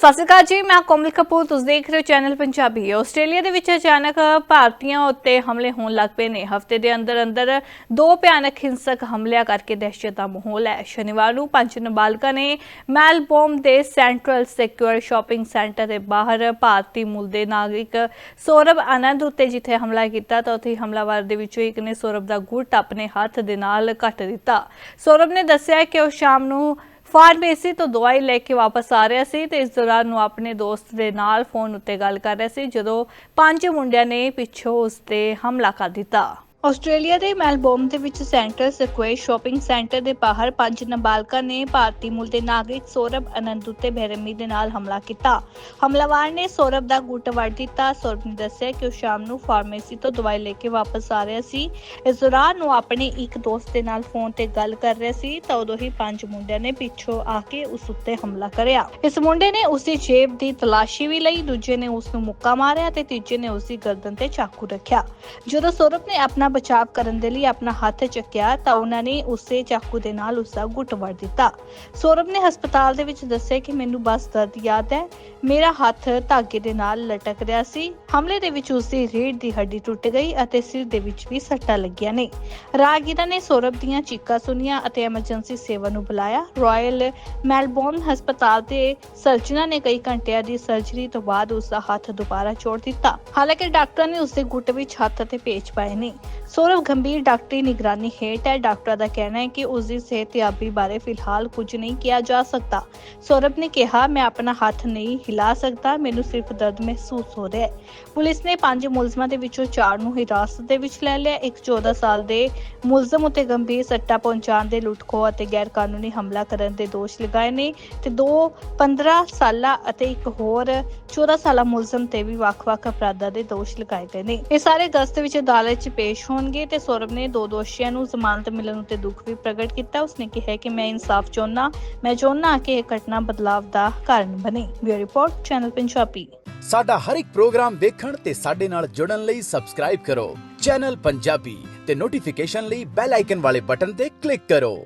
ਸਤਿ ਸ਼੍ਰੀ ਅਕਾਲ ਜੀ, ਮੈਂ ਕੋਮਲ ਕਪੂਰ, ਤੁਸੀਂ ਦੇਖ ਰਹੇ ਹੋ ਚੈਨਲ ਪੰਜਾਬੀ। ਆਸਟ੍ਰੇਲੀਆ ਦੇ ਵਿੱਚ ਅਚਾਨਕ ਭਾਰਤੀਆਂ ਉੱਤੇ ਹਮਲੇ ਹੋਣ ਲੱਗ ਪਏ ਨੇ। ਹਫ਼ਤੇ ਦੇ ਅੰਦਰ ਅੰਦਰ ਦੋ ਭਿਆਨਕ ਹਿੰਸਕ ਹਮਲਿਆਂ ਕਰਕੇ ਦਹਿਸ਼ਤ ਦਾ ਮਾਹੌਲ ਹੈ। ਸ਼ਨੀਵਾਰ ਨੂੰ ਪੰਜ ਨਾਬਾਲਗਾਂ ਨੇ ਮੈਲਬੌਰਨ ਦੇ ਸੈਂਟਰਲ ਸਿਕਿਉਰ ਸ਼ਾਪਿੰਗ ਸੈਂਟਰ ਦੇ ਬਾਹਰ ਭਾਰਤੀ ਮੂਲ ਦੇ ਨਾਗਰਿਕ ਸੌਰਵ ਆਨੰਦ ਉੱਤੇ ਜਿੱਥੇ ਹਮਲਾ ਕੀਤਾ, ਤਾਂ ਉੱਥੇ ਹਮਲਾਵਰ ਦੇ ਵਿੱਚੋਂ ਇੱਕ ਨੇ ਸੌਰਵ ਦਾ ਗੁੱਟ ਆਪਣੇ ਹੱਥ ਦੇ ਨਾਲ ਕੱਟ ਦਿੱਤਾ। ਸੌਰਵ ਨੇ ਦੱਸਿਆ ਕਿ ਉਹ ਸ਼ਾਮ ਨੂੰ ਫਾਰਮੇਸੀ ਤੋਂ ਦਵਾਈ ਲੈ ਕੇ ਵਾਪਸ ਆ ਰਿਹਾ ਸੀ ਤੇ ਇਸ ਦੌਰਾਨ ਉਹ ਆਪਣੇ ਦੋਸਤ ਦੇ ਨਾਲ ਫੋਨ ਉੱਤੇ ਗੱਲ ਕਰ ਰਿਹਾ ਸੀ, ਜਦੋਂ ਪੰਜ ਮੁੰਡਿਆਂ ਨੇ ਪਿੱਛੋਂ ਉਸ ਤੇ ਹਮਲਾ ਕਰ ਦਿੱਤਾ। ਆਸਟ੍ਰੇਲੀਆ ਦੇ ਮੈਲਬੌਰਨ ਦੇ ਵਿੱਚ ਸੈਂਟਰਲ ਸਕੁਐਰ ਸ਼ਾਪਿੰਗ ਸੈਂਟਰ ਦੇ ਬਾਹਰ ਪੰਜ ਨਾਬਾਲਗਾਂ ਨੇ ਭਾਰਤੀ ਮੂਲ ਦੇ ਨਾਗਰਿਕ ਸੌਰਭ ਅਨੰਦ ਉੱਤੇ ਬੇਰਹਿਮੀ ਦੇ ਨਾਲ ਹਮਲਾ ਕੀਤਾ। ਹਮਲਾਵਰ ਨੇ ਸੌਰਵ ਦਾ ਗੁੱਟ ਵੱਢ ਦਿੱਤਾ। ਸੌਰਵ ਨੇ ਦੱਸਿਆ ਕਿ ਉਹ ਸ਼ਾਮ ਨੂੰ ਫਾਰਮੇਸੀ ਤੋਂ ਦਵਾਈ ਲੈ ਕੇ ਵਾਪਸ ਆ ਰਿਹਾ ਸੀ। ਇਸ ਦੌਰਾਨ ਉਹ ਆਪਣੇ ਇੱਕ ਦੋਸਤ ਦੇ ਨਾਲ ਫੋਨ ਤੇ ਗੱਲ ਕਰ ਰਿਹਾ ਸੀ ਤਾਂ ਉਦੋਂ ਹੀ ਪੰਜ ਮੁੰਡਿਆਂ ਨੇ ਪਿੱਛੋਂ ਆ ਕੇ ਉਸ ਉੱਤੇ ਹਮਲਾ ਕਰਿਆ। ਇਸ ਮੁੰਡੇ ਨੇ ਉਸ ਦੀ ਜੇਬ ਦੀ ਤਲਾਸ਼ੀ ਵੀ ਲਈ, ਦੂਜੇ ਨੇ ਉਸ ਨੂੰ ਮੁੱਕਾ ਮਾਰਿਆ ਤੇ ਤੀਜੇ ਨੇ ਉਸ ਦੀ ਗਰਦਨ ਤੇ ਚਾਕੂ ਰੱਖਿਆ। ਜਦੋਂ ਸੌਰਭ ਨੇ ਆਪਣਾ ਬਚਾਅ ਕਰਨ ਦੇ ਲਈ ਆਪਣਾ ਹੱਥ ਚੱਕਿਆ ਤਾਂ ਉਹਨਾਂ ਨੇ ਉਸੇ ਚਾਕੂ ਦੇ ਨਾਲ ਉਸ ਦਾ ਗੁੱਟ ਵੜ ਦਿੱਤਾ। ਸੌਰਵ ਨੇ ਹਸਪਤਾਲ ਦੇ ਵਿੱਚ ਦੱਸਿਆ ਕਿ ਮੈਨੂੰ ਬਸ ਦਰਦ ਯਾਦ ਹੈ। ਮੇਰਾ ਹੱਥ ਧਾਗੇ ਦੇ ਨਾਲ ਲਟਕ ਰਿਹਾ ਸੀ। ਹਮਲੇ ਦੇ ਵਿੱਚ ਉਸ ਦੀ ਰੀੜ੍ਹ ਦੀ ਹੱਡੀ ਟੁੱਟ ਗਈ ਅਤੇ ਸਿਰ ਦੇ ਵਿੱਚ ਵੀ ਸੱਟਾਂ ਲੱਗੀਆਂ ਨੇ। ਰਾਹਗੀਰਾਂ ਨੇ ਸੌਰਵ ਦੀਆਂ ਚੀਕਾਂ ਸੁਣੀਆਂ ਅਤੇ ਐਮਰਜੈਂਸੀ ਸੇਵਾ ਨੂੰ ਬੁਲਾਇਆ। ਰਾਇਲ ਮੈਲਬੌਰਨ ਹਸਪਤਾਲ ਦੇ ਸਰਜਨਾਂ ਨੇ ਕਈ ਘੰਟਿਆਂ ਦੀ ਸਰਜਰੀ ਤੋਂ ਬਾਅਦ ਉਸ ਦਾ ਹੱਥ ਦੁਬਾਰਾ ਜੋੜ ਦਿੱਤਾ। ਹਾਲਾਂਕਿ ਡਾਕਟਰਾਂ ਨੇ ਉਸ ਦੇ ਗੁੱਟ ਵਿੱਚ ਹੱਥ ਅਤੇ ਪੇਚ ਪਾਏ ਨੇ। ਸੌਰਵ ਗੰਭੀਰ ਡਾਕਟਰੀ ਨਿਗਰਾਨੀ ਹੇਠ ਹੈ। ਡਾਕਟਰਾਂ ਦਾ ਕਹਿਣਾ ਹੈ ਕਿ ਉਸ ਦੀ ਸਿਹਤਯਾਬੀ ਬਾਰੇ ਫਿਲਹਾਲ ਕੁਝ ਨਹੀਂ ਕਿਹਾ ਜਾ ਸਕਦਾ। ਸੌਰਵ ਨੇ ਕਿਹਾ, ਮੈਂ ਆਪਣਾ ਹੱਥ ਨਹੀਂ ਹਿਲਾ ਸਕਦਾ, ਮੈਨੂੰ ਸਿਰਫ ਦਰਦ ਮਹਿਸੂਸ ਹੋ ਰਿਹਾ ਹੈ। ਪੁਲਿਸ ਨੇ ਪੰਜ ਮੁਲਜ਼ਮਾਂ ਦੇ ਵਿੱਚੋਂ ਚਾਰ ਨੂੰ ਹਿਰਾਸਤ ਦੇ ਵਿੱਚ ਲੈ ਲਿਆ। ਇੱਕ 14 ਸਾਲ ਦੇ ਮੁਲਜ਼ਮ ਉੱਤੇ ਗੰਭੀਰ ਸੱਟਾ ਪਹੁੰਚਾਉਣ ਦੇ ਲੁੱਟਖੋ ਅਤੇ ਗੈਰ ਕਾਨੂੰਨੀ ਹਮਲਾ ਕਰਨ ਦੇ ਦੋਸ਼ ਲਗਾਏ ਨੇ ਤੇ ਦੋ 15 ਸਾਲਾ ਅਤੇ ਇੱਕ ਹੋਰ 14 ਸਾਲਾ ਮੁਲਜ਼ਮ ਤੇ ਵੀ ਵੱਖ-ਵੱਖ ਅਪਰਾਧਾਂ ਦੇ ਦੋਸ਼ ਲਗਾਏ ਗਏ ਨੇ। ਇਹ ਸਾਰੇ ਗਸਤ ਵਿੱਚ ਅਦਾਲਤ 'ਚ ਪੇਸ਼ ਹੋਣ ਹੋਣਗੇ ਤੇ ਸੌਰਵ ਨੇ ਦੋ ਦੋਸ਼ੀਆਂ ਨੂੰ ਜ਼ਮਾਨਤ ਮਿਲਣ ਉਤੇ ਦੁੱਖ ਵੀ ਪ੍ਰਗਟ ਕੀਤਾ। ਉਸਨੇ ਕਿਹਾ ਕਿ ਮੈਂ ਇਨਸਾਫ ਚਾਹੁੰਦਾ, ਮੈਂ ਚਾਹੁੰਦਾ ਕਿ ਇਹ ਘਟਨਾ ਬਦਲਾਵ ਦਾ ਕਾਰਨ ਬਣੇ। Bureau report, channel Punjabi. ਸਾਡਾ ਹਰ ਇੱਕ ਪ੍ਰੋਗਰਾਮ ਦੇਖਣ ਤੇ ਸਾਡੇ ਨਾਲ ਜੁੜਨ ਲਈ ਸਬਸਕ੍ਰਾਈਬ ਕਰੋ। ਚੈਨਲ ਪੰਜਾਬੀ ਤੇ ਨੋਟੀਫਿਕੇਸ਼ਨ ਲਈ ਬੈਲ ਆਈਕਨ ਵਾਲੇ ਬਟਨ ਤੇ ਕਲਿੱਕ ਕਰੋ।